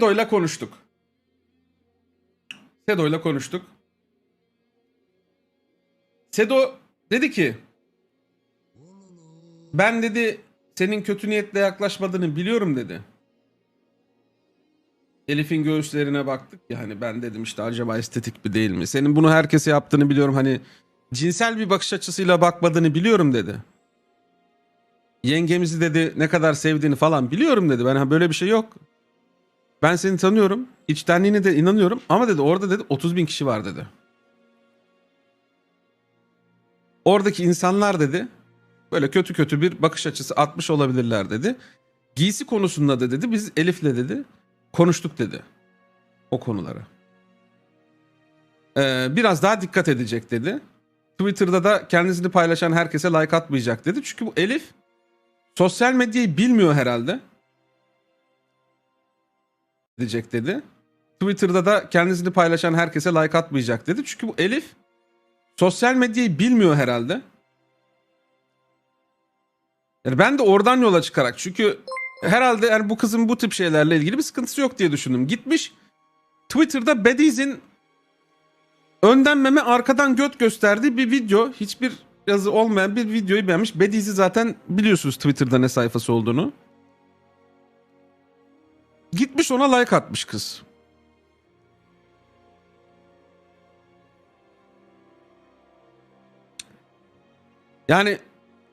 Sedo'yla konuştuk. Sedo'yla konuştuk. Sedo dedi ki ben dedi senin kötü niyetle yaklaşmadığını biliyorum dedi. Elif'in göğüslerine baktık ya hani ben dedim işte acaba estetik mi değil mi? Senin bunu herkese yaptığını biliyorum hani cinsel bir bakış açısıyla bakmadığını biliyorum dedi. Yengemizi dedi ne kadar sevdiğini falan biliyorum dedi. Ben ha böyle bir şey yok. Ben seni tanıyorum. İçtenliğine de inanıyorum. Ama dedi orada dedi 30 bin kişi var dedi. Oradaki insanlar dedi böyle kötü kötü bir bakış açısı atmış olabilirler dedi. Giysi konusunda da dedi biz Elif'le dedi konuştuk dedi o konulara. Ee, biraz daha dikkat edecek dedi. Twitter'da da kendisini paylaşan herkese like atmayacak dedi. Çünkü bu Elif sosyal medyayı bilmiyor herhalde. Diyecek dedi. Twitter'da da kendisini paylaşan herkese like atmayacak dedi. Çünkü bu Elif sosyal medyayı bilmiyor herhalde. Yani ben de oradan yola çıkarak çünkü herhalde yani bu kızın bu tip şeylerle ilgili bir sıkıntısı yok diye düşündüm. Gitmiş Twitter'da Bediz'in önden meme arkadan göt gösterdiği bir video. Hiçbir yazı olmayan bir videoyu beğenmiş. Bediz'i zaten biliyorsunuz Twitter'da ne sayfası olduğunu. Gitmiş ona like atmış kız. Yani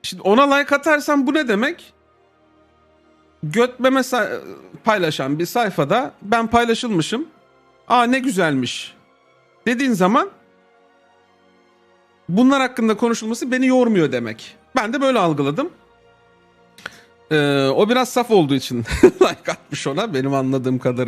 şimdi ona like atarsan bu ne demek? Götmeme paylaşan bir sayfada ben paylaşılmışım. Aa ne güzelmiş. Dediğin zaman bunlar hakkında konuşulması beni yormuyor demek. Ben de böyle algıladım. Ee, o biraz saf olduğu için like atmış ona benim anladığım kadarıyla.